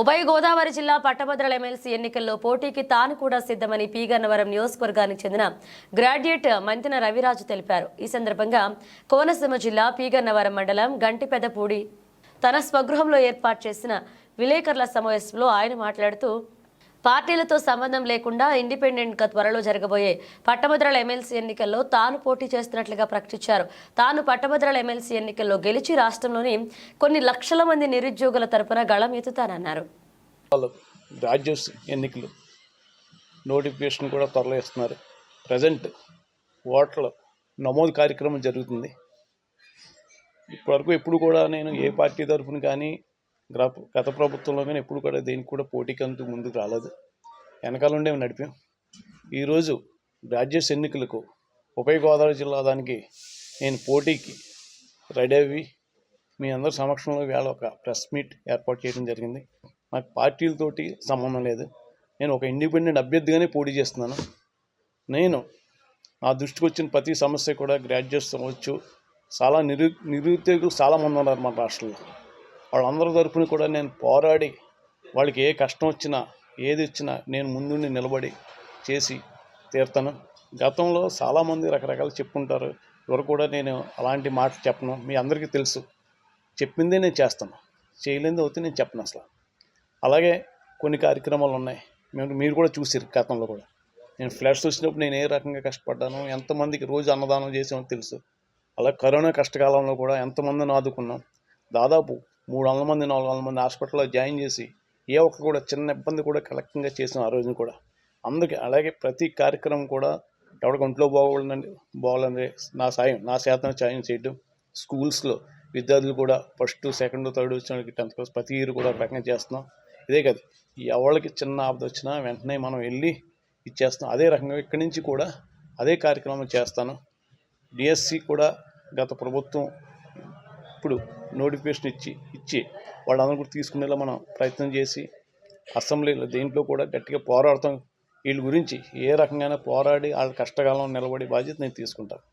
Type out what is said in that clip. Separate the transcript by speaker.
Speaker 1: ఉభయ గోదావరి జిల్లా పట్టభద్రల ఎమ్మెల్సీ ఎన్నికల్లో పోటీకి తాను కూడా సిద్ధమని పీగన్నవరం నియోజకవర్గానికి చెందిన గ్రాడ్యుయేట్ మంతిన రవిరాజు తెలిపారు. ఈ సందర్భంగా కోనసీమ జిల్లా పీగన్నవరం మండలం గంటిపెదపూడి తన స్వగృహంలో ఏర్పాటు చేసిన విలేకరుల సమావేశంలో ఆయన మాట్లాడుతూ పార్టీలతో సంబంధం లేకుండా ఇండిపెండెంట్గా త్వరలో జరగబోయే పట్టభద్రల ఎమ్మెల్సీ ఎన్నికల్లో తాను పోటీ చేస్తున్నట్లుగా ప్రకటించారు. తాను పట్టభద్రల ఎమ్మెల్సీ ఎన్నికల్లో గెలిచి రాష్ట్రంలోని కొన్ని లక్షల మంది నిరుద్యోగుల తరపున గళం ఎత్తుతానన్నారు.
Speaker 2: వాళ్ళు ఎన్నికలు నోటిఫికేషన్ కూడా త్వరలో ఇస్తున్నారు. ప్రజెంట్ ఓట్ల నమోదు కార్యక్రమం జరుగుతుంది. ఇప్పటివరకు ఎప్పుడు కూడా నేను ఏ పార్టీ తరఫున కానీ గత ప్రభుత్వంలో కానీ ఎప్పుడు కూడా దేనికి కూడా పోటీకి అంతకు ముందుకు రాలేదు. వెనకాల ఉండే నడిపాం? ఈరోజు గ్రాడ్యుయేట్స్ ఎన్నికలకు ఉభయ గోదావరి జిల్లా దానికి నేను పోటీకి రెడీ అవి మీ అందరి సమక్షంలో వేళ ఒక ప్రెస్ మీట్ ఏర్పాటు చేయడం జరిగింది. నాకు పార్టీలతోటి సంబంధం లేదు. నేను ఒక ఇండిపెండెంట్ అభ్యర్థిగానే పోటీ చేస్తున్నాను. నేను నా దృష్టికి వచ్చిన ప్రతి సమస్య కూడా గ్రాడ్యుయేట్స్ అవ్వచ్చు. చాలా నిరు నిరుద్యోగులు చాలామంది ఉన్నారు మన రాష్ట్రంలో. వాళ్ళందరి తరపున కూడా నేను పోరాడి వాళ్ళకి ఏ కష్టం వచ్చినా ఏది వచ్చినా నేను ముందుండి నిలబడి చేసి తీర్తాను. గతంలో చాలామంది రకరకాలు చెప్పుంటారు. ఎవరు కూడా నేను అలాంటి మాట చెప్పను. మీ అందరికీ తెలుసు. చెప్పిందే నేను చేస్తాను. చేయలేనిది అవుతే నేను చెప్పను అసలు. అలాగే కొన్ని కార్యక్రమాలు ఉన్నాయి. మేము మీరు కూడా చూసారు గతంలో కూడా. నేను ఫ్లాట్స్ వచ్చినప్పుడు నేను ఏ రకంగా కష్టపడ్డాను ఎంతమందికి రోజు అన్నదానం చేసామో తెలుసు. అలా కరోనా కష్టకాలంలో కూడా ఎంతమందిని ఆదుకున్నాం. దాదాపు మూడు వందల మంది నాలుగు వందల మంది హాస్పిటల్లో జాయిన్ చేసి ఏ ఒక్క కూడా చిన్న ఇబ్బంది కూడా కలెక్టింగ్గా చేసాం ఆ రోజున కూడా. అందుకే అలాగే ప్రతి కార్యక్రమం కూడా ఎవరికి ఒంట్లో బాగోవాలని బాగాలని నా సాయం నా శాతం సాయం చేయడం. స్కూల్స్లో విద్యార్థులు కూడా ఫస్ట్ సెకండ్ థర్డ్ వచ్చిన వాళ్ళకి టెన్త్ క్లాస్ ప్రతి ఇయర్ కూడా ఒక రకంగా చేస్తున్నాం. ఇదే కదా ఎవరికి చిన్న ఆపద వచ్చినా వెంటనే మనం వెళ్ళి ఇచ్చేస్తాం అదే రకంగా ఇక్కడి నుంచి కూడా అదే కార్యక్రమం చేస్తాను. డిఎస్సి కూడా గత ప్రభుత్వం ఇప్పుడు నోటిఫికేషన్ ఇచ్చి ఇచ్చి వాళ్ళందరూ కూడా తీసుకునేలా మనం ప్రయత్నం చేసి అసెంబ్లీలో దేంట్లో కూడా గట్టిగా పోరాడతాం. వీళ్ళ గురించి ఏ రకంగా పోరాడి వాళ్ళ కష్టకాలం నిలబడి బాధ్యత నేను తీసుకుంటాను.